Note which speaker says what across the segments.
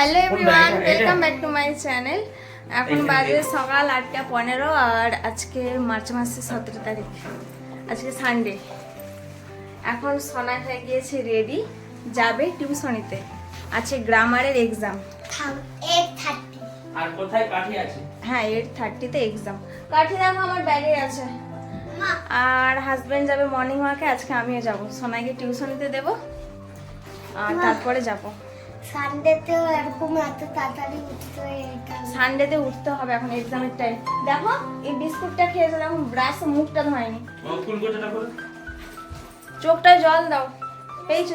Speaker 1: Welcome back to my channel এখন বাজে সকাল আটটা পনেরো আর আজকে মার্চ মাসের সতেরো তারিখ। আজকে সানডে এখন সোনা হয়ে গিয়েছে রেডি যাবে টিউশনিতে আছে গ্রামারের এক্সাম
Speaker 2: থার্টি
Speaker 3: আর কোথায় কাঠি আছে?
Speaker 1: হ্যাঁ এইট থার্টিতে এক্সাম কাঠি দেখো আমার ব্যাগে আছে। আর হাজব্যান্ড যাবে মর্নিং ওয়াকে আজকে আমিও যাব। সোনাইকে টিউশনিতে দেবো। আর তারপরে যাব।
Speaker 2: সানডেতেও এরকম এত তাড়াতাড়ি উঠতে
Speaker 1: সানডেতে উঠতে হবে এখন এক্সামের টাইম দেখো এই বিস্কুটটা খেয়েছে এখন ব্রাশ মুখটা ধোয়নি। চোখটায় জল দাও। পেয়েছ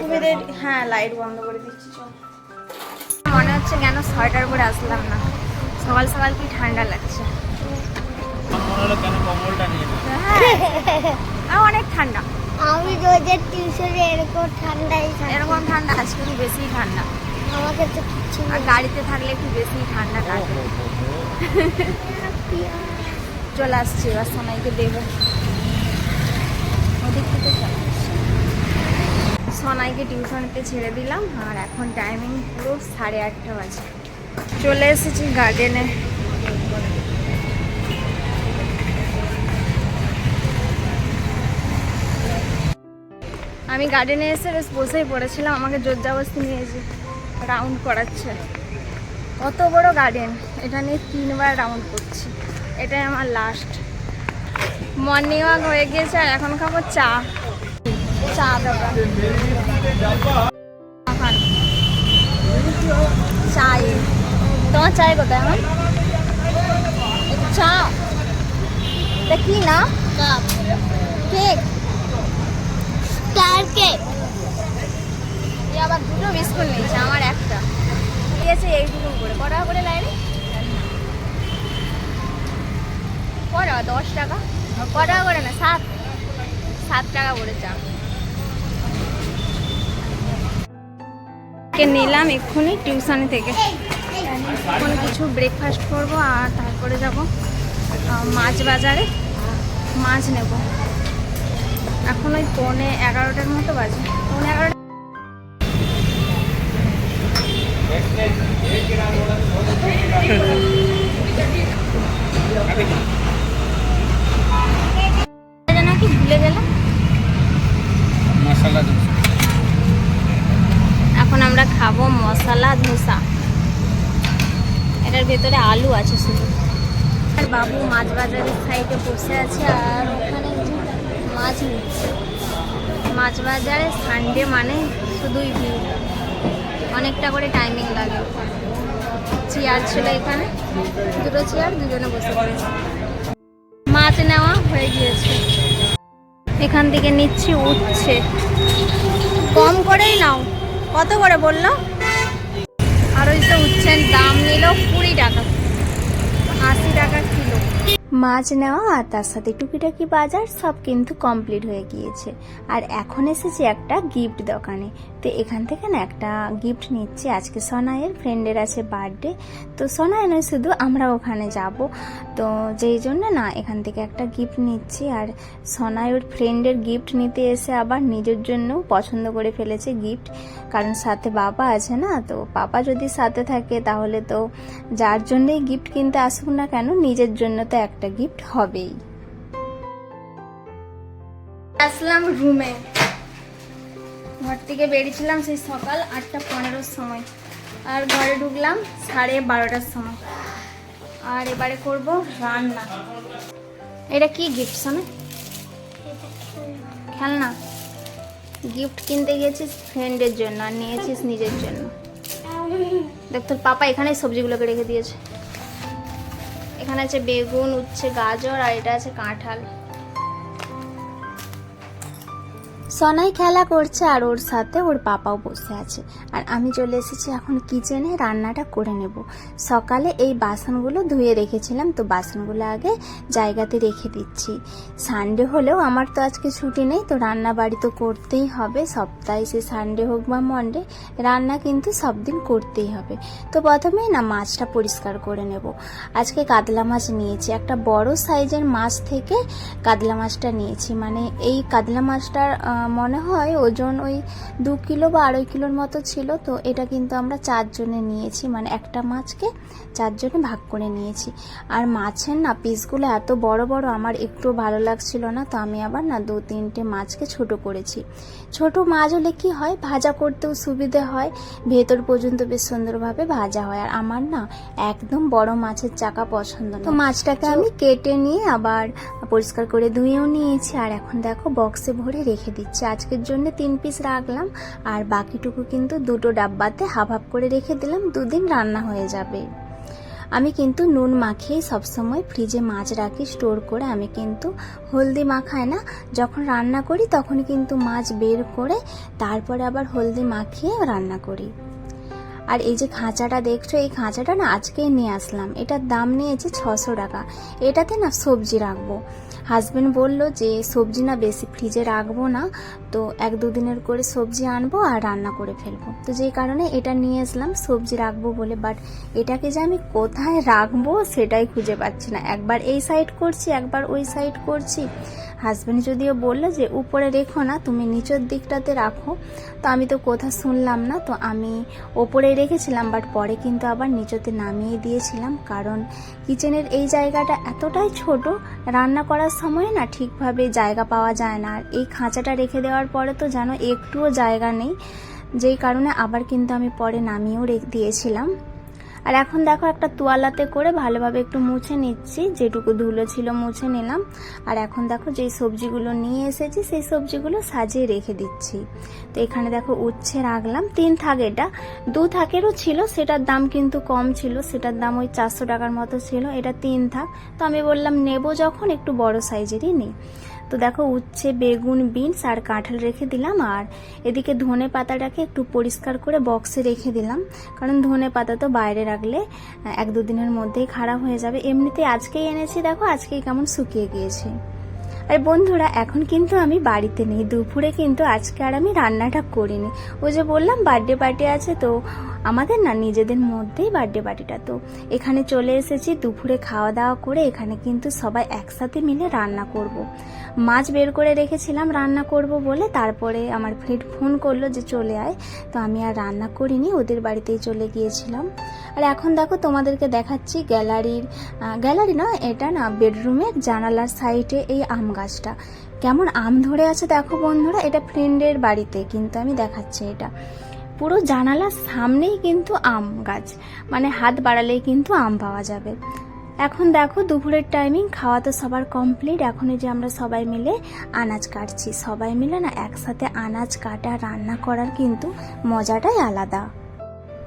Speaker 1: তুমি রেডি হ্যাঁ লাইট বন্ধ করে দিচ্ছি চল। মনে হচ্ছে কেন সোয়েটার পরে আসলাম না। সকাল সকাল কি ঠান্ডা লাগছে।
Speaker 3: মনে হলো কেন কম্বলটা নিয়ে
Speaker 1: হ্যাঁ। আর অনেক ঠান্ডা।
Speaker 2: আমি রোজের টিউশনে এরকম ঠান্ডাই
Speaker 1: এরকম ঠান্ডা আজকে একটু বেশি ঠান্ডা।
Speaker 2: আমাকে তো কিচ্ছু
Speaker 1: আর গাড়িতে থাকলে একটু বেশি ঠান্ডা লাগে। চলে আসছি এবার সোনাইকে দেবো। ওদিক থেকে চলে আসছি। সোনাইকে টিউশনিতে ছেড়ে দিলাম আর এখন টাইমিং পুরো সাড়ে আটটা বাজে। চলে এসেছি গার্ডেনে আমি গার্ডেনে এসে বেশ বসেই পড়েছিলাম আমাকে জোর জবস্তি নিয়েছে রাউন্ড করাচ্ছে। কত বড় গার্ডেন এটা নিয়ে তিনবার রাউন্ড করছি। এটাই আমার লাস্ট মর্নিং ওয়াক হয়ে গিয়েছে আর এখন খাব চা। চা দোকান চায়ে তোমার চাই কোথায় এখন চা। কি না? কেক। এ আবার দুটো বিস্কুট নিয়েছে, আমার একটা। দিয়েছে এইটুকু করে। ক টাকা করে লাইনে ক টাকা দশ টাকা। ক টাকা করে না সাত। সাত টাকা করে চা। নিলাম এক্ষুনি, টিউশনি থেকে। এখন কিছু ব্রেকফাস্ট করব আর তারপরে যাব মাছ বাজারে। মাছ নেব। এখন ওই পৌনে এগারোটার মতো বাজে। পৌনে এগারোটা এটা নাকি ভুলে গেলাম।
Speaker 3: মশলা
Speaker 1: এখন আমরা খাব মশলা ধোসা। এটার ভেতরে আলু আছে শুধু। আর বাবু মাছ বাজারের সাইডে বসে আছে আর মাছ নিচ্ছে। মাছ বাজারে সানডে মানে শুধুই ভিড়। অনেকটা করে টাইমিং লাগে। চেয়ার ছিল এখানে। দুটো চেয়ার দুজনে বসে পড়েছে। মাছ নেওয়া হয়ে গিয়েছে। এখান থেকে নিচ্ছি উঠছে কম করেই নাও। কত করে বলল? আর ওই তো উচ্ছের দাম নিল কুড়ি টাকা। আশি টাকা কিলো। মাছ নেওয়া আর তার সাথে টুকিটাকি বাজার সব কিন্তু কমপ্লিট হয়ে গিয়েছে। আর এখন এসেছি একটা গিফট দোকানে। তো এখান থেকে না একটা গিফট নিচ্ছি। আজকে সোনাইয়ের ফ্রেন্ডের আছে বার্থডে তো সোনাই নয়, শুধু আমরা ওখানে যাব। তো যেই জন্য না এখান থেকে একটা গিফট নিচ্ছি। আর সোনাই ওর ফ্রেন্ডের গিফট নিতে এসে আবার নিজের জন্যও পছন্দ করে ফেলেছে গিফট কারণ সাথে বাবা আছে না, তো বাবা যদি সাথে থাকে তাহলে তো যার জন্যই গিফট কিনতে আসুক না কেন, নিজের জন্য তো একটা গিফট হবেই। আসলাম রুমে ঘর থেকে বেরিয়েছিলাম সেই সকাল আটটা পনেরোর সময়। আর ঘরে ঢুকলাম সাড়ে বারোটার সময়। আর এবারে করব রান্না। এটা কি গিফট শোনা খেলনা। গিফট কিনতে গিয়েছিস ফ্রেন্ডের জন্য আর নিয়েছিস নিজের জন্য। দেখ, তোর পাপা এখানেই সবজিগুলোকে রেখে দিয়েছে। এখানে আছে বেগুন উচ্ছে গাজর আর এটা আছে কাঁঠাল। সনাই খেলা করছে আর ওর সাথে ওর পাপাও বসে আছে। আর আমি চলে এসেছি এখন কিচেনে রান্নাটা করে নেব। সকালে এই বাসনগুলো ধুয়ে রেখেছিলাম, তো বাসনগুলো আগে জায়গাতে রেখে দিচ্ছি। সানডে হলেও আমার তো আজকে ছুটি নেই, তো রান্না বাড়ি তো করতেই হবে। সপ্তাহে সে সানডে হোক বা মন্ডে, রান্না কিন্তু সব দিন করতেই হবে। তো প্রথমেই না মাছটা পরিষ্কার করে নেব। আজকে কাতলা মাছ নিয়েছি। একটা বড় সাইজের মাছ থেকে কাতলা মাছটা নিয়েছি। মানে এই কাতলা মাছটার
Speaker 4: মনে হয় ওজন ওই দু কিলো বা আড়াই কিলোর মতো ছিল তো এটা কিন্তু আমরা চারজনে নিয়েছি। মানে একটা মাছকে চারজনে ভাগ করে নিয়েছি। আর মাছের না পিসগুলো এত বড় বড় আমার একটু ভালো লাগছিল না তো আমি আবার না দু তিনটে মাছকে ছোট করেছি। ছোট মাছ হলে কি হয় ভাজা করতেও সুবিধে হয় ভেতর পর্যন্ত বেশ সুন্দরভাবে ভাজা হয়। আর আমার না একদম বড় মাছের চাকা পছন্দ না। তো মাছটাকে আমি কেটে নিয়ে আবার পরিষ্কার করে ধুয়েও নিয়েছি। আর এখন দেখো বক্সে ভরে রেখে দিচ্ছি। আজকের জন্য তিন পিস রাখলাম, আর বাকিটুকু কিন্তু দুটো ডাব্বাতে হাফ হাফ করে রেখে দিলাম, দুদিন রান্না হয়ে যাবে। আমি কিন্তু নুন মাখিয়ে সবসময় ফ্রিজে মাছ রাখি, স্টোর করে, আমি কিন্তু হলদি মাখাই না। যখন রান্না করি তখন কিন্তু মাছ বের করে তারপরে আবার হলদি মাখিয়ে রান্না করি। আর এই যে খাঁচাটা দেখছ, এই খাঁচাটা না আজকেই নিয়ে আসলাম। এটার দাম নিয়েছে ছশো টাকা। এটাতে না সবজি রাখব। হাজবেন্ড বলল যে, সবজি না বেশি ফ্রিজে রাখব না, তো এক দুদিনের করে সবজি আনব আর রান্না করে ফেলব। তো যেই কারণে এটা নিয়ে আসলাম, সবজি রাখব বলে। বাট এটাকে যে আমি কোথায় রাখব সেটাই খুঁজে পাচ্ছি না। একবার এই সাইড করছি, একবার ওই সাইড করছি। হাজব্যান্ড যদিও বলল যে, উপরে রেখো না, তুমি নিচের দিকটাতে রাখো। তো আমি তো কথা শুনলাম না, তো আমি ওপরে রেখেছিলাম, বাট পরে কিন্তু আবার নিচেতে নামিয়ে দিয়েছিলাম। কারণ কিচেনের এই জায়গাটা এতটাই ছোট, রান্না করার সময় না ঠিকভাবে জায়গা পাওয়া যায় না। আর এই খাঁচাটা রেখে দেওয়ার পরে তো জানো একটুও জায়গা নেই, যেই কারণে আবার কিন্তু আমি পরে নামিয়েও দিয়েছিলাম। আর এখন দেখো একটা তোয়ালাতে করে ভালোভাবে একটু মুছে নিচ্ছি, যেটুকু ধুলো ছিল মুছে নিলাম। আর এখন দেখো যেই সবজিগুলো নিয়ে এসেছি, সেই সবজিগুলো সাজিয়ে রেখে দিচ্ছি। তো এখানে দেখো উচ্ছে রাখলাম। তিন থাক এটা। দু থাকেরও ছিল, সেটার দাম কিন্তু কম ছিল। সেটার দাম ওই চারশো টাকার মতো ছিল। এটা তিন থাক। তো আমি বললাম, নেব যখন, একটু বড় সাইজেরই নিই। তো দেখো উচ্ছে, বেগুন, বিনস আর কাঁঠাল রেখে দিলাম। আর এদিকে ধনে পাতাটাকে একটু পরিষ্কার করে বক্সে রেখে দিলাম। কারণ ধনে পাতা তো বাইরে রাখলে এক দুদিনের মধ্যেই খারাপ হয়ে যাবে। এমনিতে আজকেই এনেছি, দেখো আজকেই কেমন শুকিয়ে গিয়েছে। আর বন্ধুরা, এখন কিন্তু আমি বাড়িতে নেই। দুপুরে কিন্তু আজকে আর আমি রান্নাটা করিনি। ওই যে বললাম বার্থডে পার্টি আছে তো আমাদের না, নিজেদের মধ্যেই বার্থডে পার্টিটা তো এখানে চলে এসেছি, দুপুরে খাওয়া দাওয়া করে এখানে কিন্তু সবাই একসাথে মিলে রান্না করব। মাছ বের করে রেখেছিলাম, রান্না করব বলে তারপরে আমার ফ্রেন্ড ফোন করল যে চলে আয়। তো আমি আর রান্না করিনি, ওদের বাড়িতেই চলে গিয়েছিলাম। আর এখন দেখো তোমাদেরকে দেখাচ্ছি গ্যালারির গ্যালারি না, এটা না বেডরুমের জানালার সাইডে এই আম গাছটা। কেমন আম ধরে আছে দেখো বন্ধুরা, এটা ফ্রেন্ডের বাড়িতে, কিন্তু আমি দেখাচ্ছি এটা। পুরো জানালার সামনেই কিন্তু আম গাছ। মানে হাত বাড়ালেই কিন্তু আম পাওয়া যাবে। এখন দেখো দুপুরের টাইমিং খাওয়া তো সবার কমপ্লিট এখন যে আমরা সবাই মিলে আনাজ কাটছি। সবাই মিলে না একসাথে আনাজ কাটা, রান্না করার কিন্তু মজাটাই আলাদা।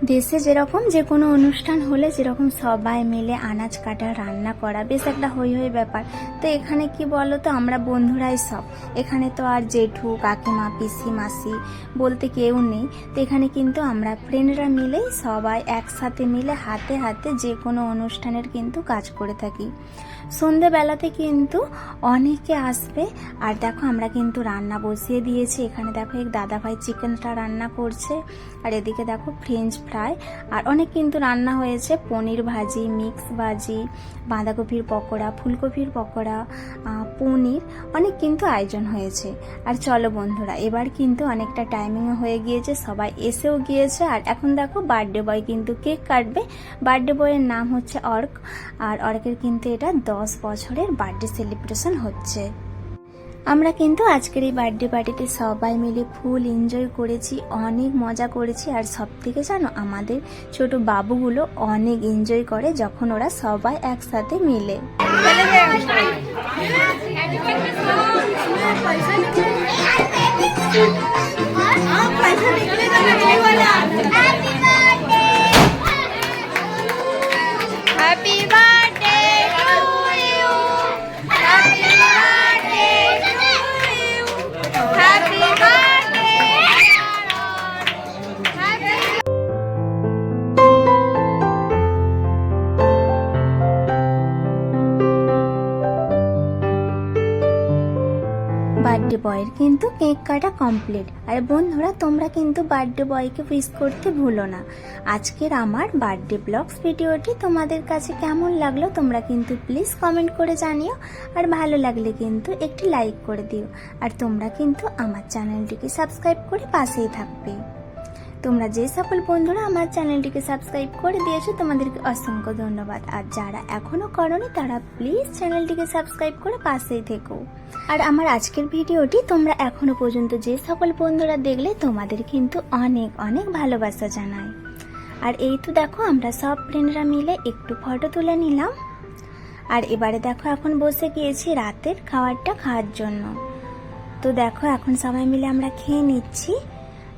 Speaker 4: দেশে যেরকম যে কোনো অনুষ্ঠান হলে যেরকম সবাই মিলে আনাজ কাটা রান্না করা, বেশ একটা হই হই ব্যাপার। তো এখানে কি বলো তো আমরা বন্ধুরাই সব। এখানে তো আর জেঠু, কাকিমা, পিসি, মাসি বলতে কেউ নেই। তো এখানে কিন্তু আমরা ফ্রেন্ডরা মিলেই সবাই একসাথে মিলে হাতে হাতে যে কোনো অনুষ্ঠানের কিন্তু কাজ করে থাকি। সন্ধেবেলাতে কিন্তু অনেকে আসবে। আর দেখো, আমরা কিন্তু রান্না বসিয়ে দিয়েছি। এখানে দেখো, এক দাদা ভাই চিকেনটা রান্না করছে। আর এদিকে দেখো ফ্রেঞ্চ ফ্রাই আর অনেক কিন্তু রান্না হয়েছে। পনির ভাজি, মিক্স ভাজি, বাঁধাকপির পকোড়া, ফুলকপির পকোড়া পনির, অনেক কিন্তু আয়োজন হয়েছে। আর চলো বন্ধুরা, এবার কিন্তু অনেকটা টাইমিংও হয়ে গিয়েছে, সবাই এসেও গিয়েছে। আর এখন দেখো বার্থডে বয় কিন্তু কেক কাটবে। বার্থডে বয়ের নাম হচ্ছে অর্ক। আর অর্কের কিন্তু এটা দশ বছরের বার্থডে সেলিব্রেশন হচ্ছে। আমরা কিন্তু আজকের এই বার্থডে পার্টিতে সবাই মিলে ফুল এনজয় করেছি, অনেক মজা করেছি। আর সব থেকে জানো, আমাদের ছোট বাবুগুলো অনেক এনজয় করে যখন ওরা সবাই একসাথে মিলে। হ্যাপি কেক কমপ্লিট আর বন্ধুরা, তোমরা কিন্তু বার্থডে বয়কে উইস করতে ভুলো না। আজকের আমার বার্থডে ব্লগস ভিডিওটি তোমাদের কাছে কেমন লাগল তোমরা কিন্তু প্লিজ কমেন্ট করে জানিও। আর ভালো লাগলে কিন্তু একটি লাইক করে দিও। আর তোমরা কিন্তু আমার চ্যানেলটিকে সাবস্ক্রাইব করে পাশেই থাকবে। তোমরা যে সকল বন্ধুরা আমার চ্যানেলটিকে সাবস্ক্রাইব করে দিয়েছ, তোমাদেরকে অসংখ্য ধন্যবাদ। আর যারা এখনও করনি, তারা প্লিজ চ্যানেলটিকে সাবস্ক্রাইব করে পাশেই থেকো। আর আমার আজকের ভিডিওটি তোমরা এখনও পর্যন্ত যে সকল বন্ধুরা দেখলে, তোমাদের কিন্তু অনেক অনেক ভালোবাসা জানাই। আর এই তো দেখো, আমরা সব ফ্রেন্ডরা মিলে একটু ফটো তুলে নিলাম। আর এবারে দেখো, এখন বসে গিয়েছি রাতের খাবারটা খাওয়ার জন্য। তো দেখো, এখন সবাই মিলে আমরা খেয়ে নিচ্ছি।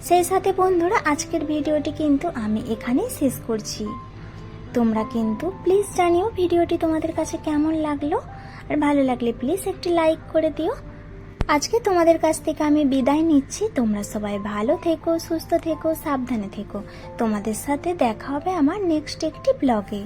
Speaker 4: সেই সাথে বন্ধুরা, আজকের ভিডিওটি কিন্তু আমি এখানেই শেষ করছি। তোমরা কিন্তু প্লিজ জানিও ভিডিওটি তোমাদের কাছে কেমন লাগল। আর ভালো লাগলে প্লিজ একটি লাইক করে দিও। আজকে তোমাদের কাছ থেকে আমি বিদায় নিচ্ছি। তোমরা সবাই ভালো থেকো, সুস্থ থেকো, সাবধানে থেকো। তোমাদের সাথে দেখা হবে আমার নেক্সট একটি ব্লগে